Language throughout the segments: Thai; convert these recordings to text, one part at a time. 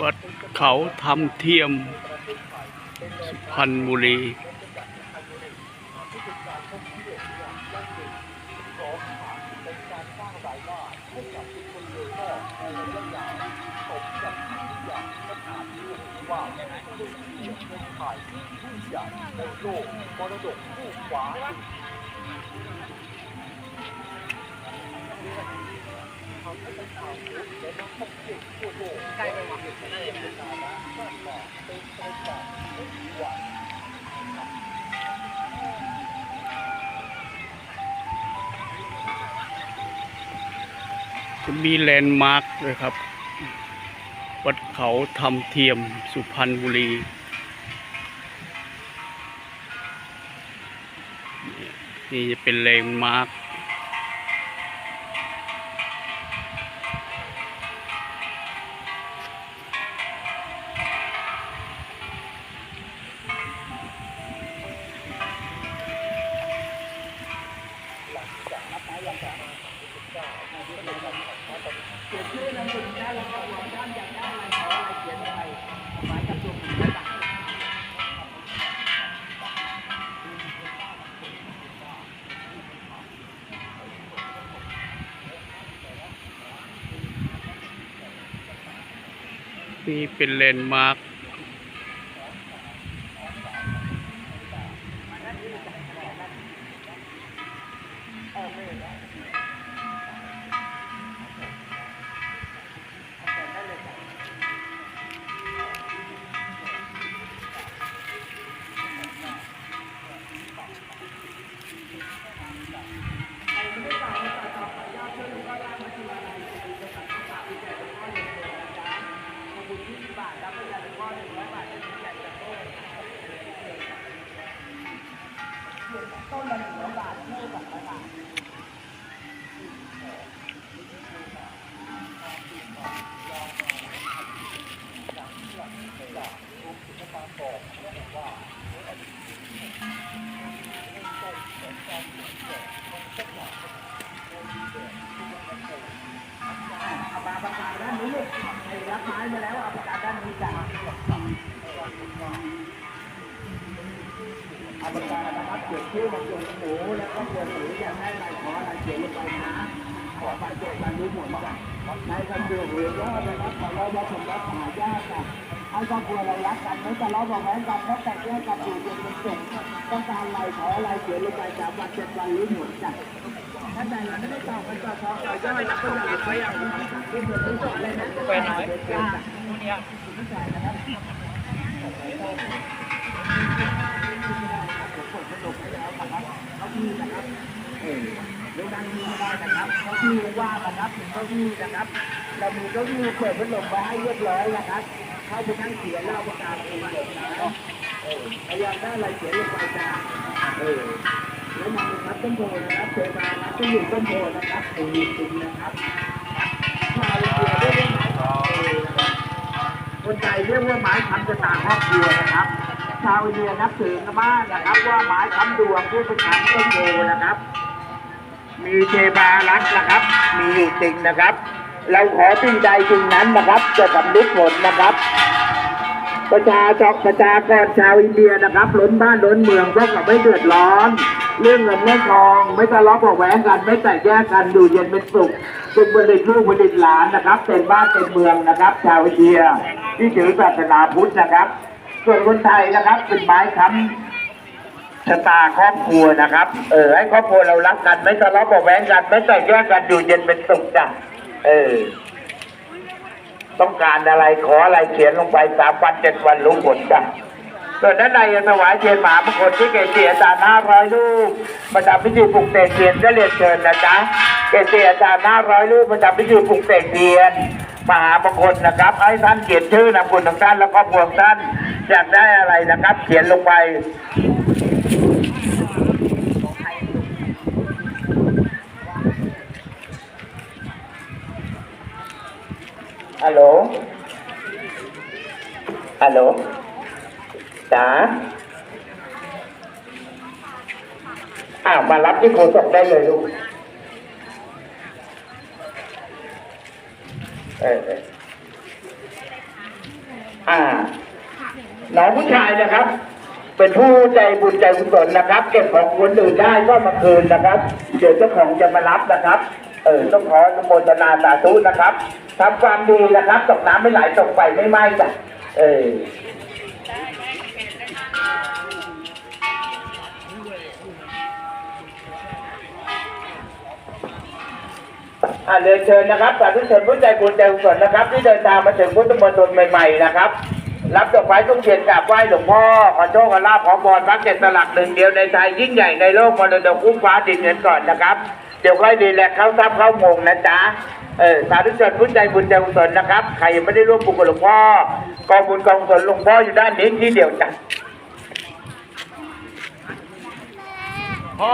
วัดเขาทำเทียมสุพรรณบุรี จะมีแลนด์มาร์คด้วยครับ วัดเขาทำเทียมสุพรรณบุรีนี่จะเป็นแลนด์มาร์ค นี้เป็นแลนด์มาร์ค อ้รับไม้มาแล้วเอาประกาศด้านนี้จ้ะเอาประกาศนะครับเขียนชื่อมาเขียนหมูแล้วก็เขียนหมูจะให้อะไรขออะไรเขียนลงไปนะขอไปเจอกันรู้หมดจ้ะในคำเดือดหรือยอดนะครับขอเราว่าผมรักหายากจ้ะให้ครอบครัวเรารักกันไม่ทะเลาะเบาะแว้งกันไม่แต่แยกกันอยู่จนเป็นสุขต้องการอะไรขออะไรเขียนลงไปสามวันเจ็ดวันรู้หมดจ้ะ ท่านใดยังไม่ได้ตอบกันต่อขอขอย่อยนะก็อย่าไปอย่างนี้ที่เหมือนที่สอนเลยนะไปไหนจ้าเนี่ยผู้ชายนะครับผมสนุกให้แล้วนะครับเขาที่นะครับเออเรื่องนั้นมีได้นะครับเขาที่ว่านะครับเขาที่นะครับ เรามีเก้าอี้เปิดพัดลมไว้ให้เรียบร้อยนะครับเข้าไปนั่งเขียเล่าประกาศเองเลยนะเออพยายามได้อะไรเขียนลงไปจ้าเออ แล้วมาครับต้นโพนะครับเทวานะก็อยู่ต้นโพนะครับปูจริงนะครับชาวเรือเรียกว่าไม้คำเอนะครับคนไทยเรียกว่าไม้คำจะต่างครอบครัวนะครับ ชาวเรือนับถือกันมากนะครับ ว่าไม้คำดวงผู้เป็นคำต้นโพนะครับ มีเทวารักนะครับ มีอยู่จริงนะครับ เราขอสิ่งใดสิ่งนั้นนะครับ จะสำลิดผลนะครับ ประชาชนประชากรชาวอินเดียนะครับล้นบ้านล้นเมืองเพวกกับไม่เดือดร้อน เรื่องเงินเรื่องทอง ไม่ทะเลาะเบาแหวงกัน ไม่แตกแยกกันอยู่เย็นเป็นสุขเป็นบริลูกบริหลานนะครับเป็นบ้านเป็นเมืองนะครับ ชาวอินเดียที่ถือศาสนาพุทธนะครับ ส่วนคนไทยนะครับเป็นไม้ค้ำชะตาครอบครัวนะครับ เออให้ครอบครัวเรารักกัน ไม่ทะเลาะเบาแหวงกัน ไม่แตกแยกกันอยู่เย็นเป็นสุขจ้ะเออ ต้องการอะไรขออะไรเขียนลงไปสามวันเจ็ดวันรู้ผลจ้ะส่วนด้านในจะถวายเทียนหมามงคลที่เกจิอาจารย์ห้าร้อยรูปประจำพิธีปลุกเสกเทียนก็เรียนเชิญนะจ๊ะเกจิอาจารย์ห้าร้อยรูปประจำพิธีปลุกเสกเทียนมหามงคลนะครับให้ท่านเขียนชื่อนามคุณของท่านแล้วก็พวงท่านอยากได้อะไรนะครับ เขียนลงไป ฮัลโหล ฮัลโหลจ๋าอ้าวมารับที่โคศกได้เลยลูกเออเอออ่าน้องผู้ชายนะครับ เป็นผู้ใจบุญใจกุศลนะครับ เก็บของคนอื่นได้ก็มาคืนนะครับ เดี๋ยวเจ้าของจะมารับนะครับ เออต้องขออนุโมทนาสาธุนะครับ ทำความดีนะครับตกน้ำไม่ไหลตกไฟไม่ไหม้จ้ะเอออ่าเรียนเชิญนะครับสาธุชนผู้ใจบุญใจกุศลนะครับ ที่เดินทางมาถึงพุทธมณฑลใหม่ๆนะครับ รับดอกไม้ต้องเทียนกราบไหว้หลวงพ่อขอโชคขอลาภขอพรพระเกศสลักหนึ่งเดียวในไทยยิ่งใหญ่ในโลกมรดกอุ้มฟ้าดินเงินก่อนนะครับ เดี๋ยวค่อยดีแลกเข้าทรัพย์เข้ามงนะจ๊ะเออสาธุชนผู้ใจบุญใจกุศลนะครับ ใครยังไม่ได้ร่วมบุญกับหลวงพ่อกองบุญกองกุศลหลวงพ่ออยู่ด้านนี้ที่เดียวจ้ะพ่อ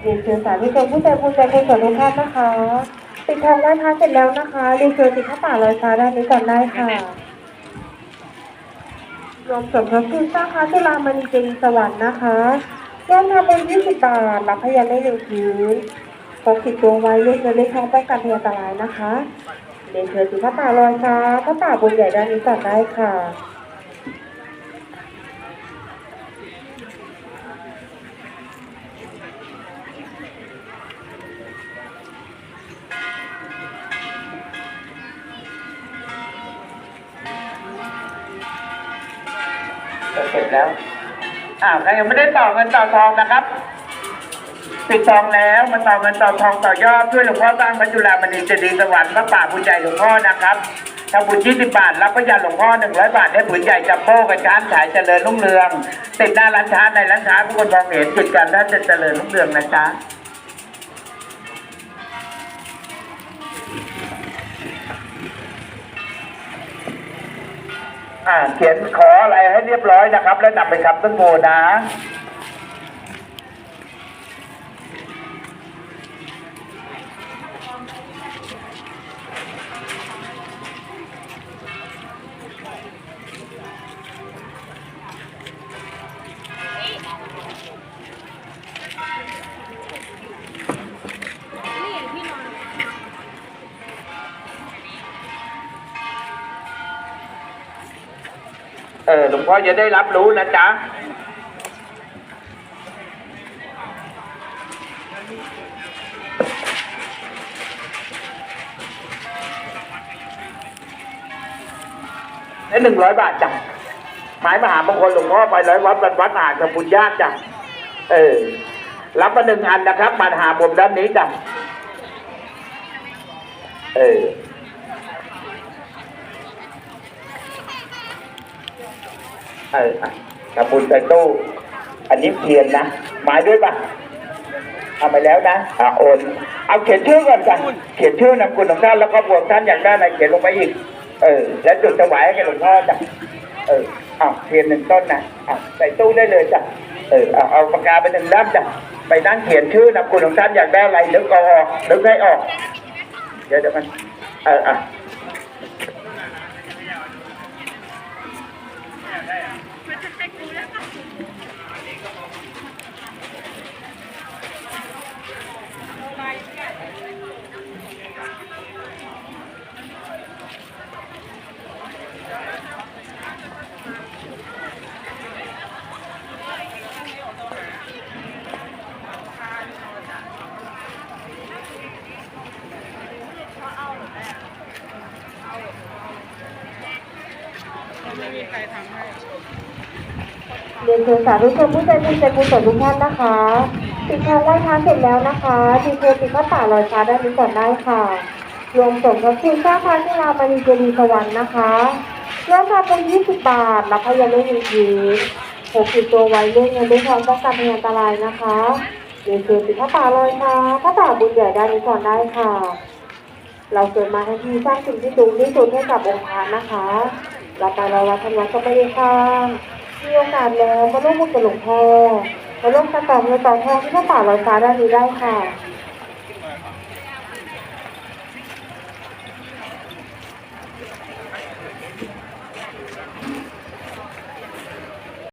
เรียนเชิญสาธุชนผู้ใจบุญใจกุศลทุกท่านนะคะ ปิดทองไหว้พระเสร็จแล้วนะคะเรียนเชิญติดข้าป่าลอยฟ้าด้านนี้ก่อนได้ค่ะรวมสมทบทุนสร้างพระจุฬามณีเจดีย์สวรรค์นะคะร่วมทำบุญ20บาทรับพยานได้หนึ่งพื้นพกติดตัวไว้เรียกเงินเรียกทองป้องกันพยานอันตรายนะคะเรียนเชิญติดข้าป่าลอยฟ้าข้าป่าบุญใหญ่ด้านนี้ก่อนได้ค่ะ เสร็จแล้วอ้าวใครยังไม่ได้ต่อเงินต่อทองนะครับปิดทองแล้วมาต่อเงินต่อทองต่อยอดช่วยหลวงพ่อสร้างพระจุลามณีเจดีย์สวรรค์พระป่าบุญใหญ่หลวงพ่อนะครับทำบุญ20บาทรับพระยาหลวงพ่อ100 บาทให้บุญใหญ่จับโป้กับช้านขายเจริญรุ่งเรืองติดหน้าร้านช้าในร้านช้าทุกคนมองเห็นจุดการท่านจะเจริญรุ่งเรืองนะจ๊ะ อ่าเขียนขออะไรให้เรียบร้อยนะครับ แล้วนำไปคำต้นโพนะ พ่อจะได้รับรู้นะจ๊ะได้หนึ่งร้อยบาทจ้ะหมายมหามงคลหลวงพ่อไปร้อยวัดวัดวัดมหาสมุญญาติจ้ะเออ รับมาหนึ่งอันนะครับมาหาผมด้านนี้จ้ะเออ เอออะทำบุญใส่ตู้ อันนี้เทียนนะหมายด้วยปะทำไปแล้วนะอะโอนเอาเขียนชื่อก่อนจ้ะเขียนชื่อนามกุลของท่านแล้วก็บวกท่านอยากได้อะไรเขียนลงไปอีก เออ แล้วจุดถวายให้กับหลวงพ่อจ้ะเออเอาเทียนหนึ่งต้นนะเอใส่ตู้ได้เลยจ้ะเออเอาเอาปากกาไปหนึ่งด้ามจ้ะไปนั่งเขียนชื่อนามกุลของท่านอยากได้อะไรนึกออกนึกให้ออกเดี๋ยวเดี๋ยวมันเอออะ เรียนเชิญสาธุชนผู้ใจบุญใจกุศลทุกท่านนะคะ ปิดทองไหว้พระเสร็จแล้วนะคะดีเชิญติดข้าป่าลอยฟ้าด้านนี้ก่อนได้ค่ะ รวมสมทบทุนสร้าพระที่รามณีเจดีสวรรค์นะคะเริ่มทำเป็น20บาทรับพยานได้หนึ่งทีหกสิบตัวไว้เรื่องเงินด้วยทองป้องกันพยานอันตรายนะคะเรียนเชิญติดข้าป่าลอยฟ้าพระป่าบุญใหญ่ได้านนี้ก่อนได้ค่ะ เราเกิดมาทั้งทีสร้างสิ่งที่สูงที่สุดให้กับองค์พระนะคะ เราไปเราวัดทำวัดก็ไม่ได้ค่ะมีโอกาสแล้วมาร่วมบุญกับหลวงพ่อมาร่วมกันต่อเงินต่อทองที่พระป่าลอยฟ้าด้านนี้ได้ค่ะ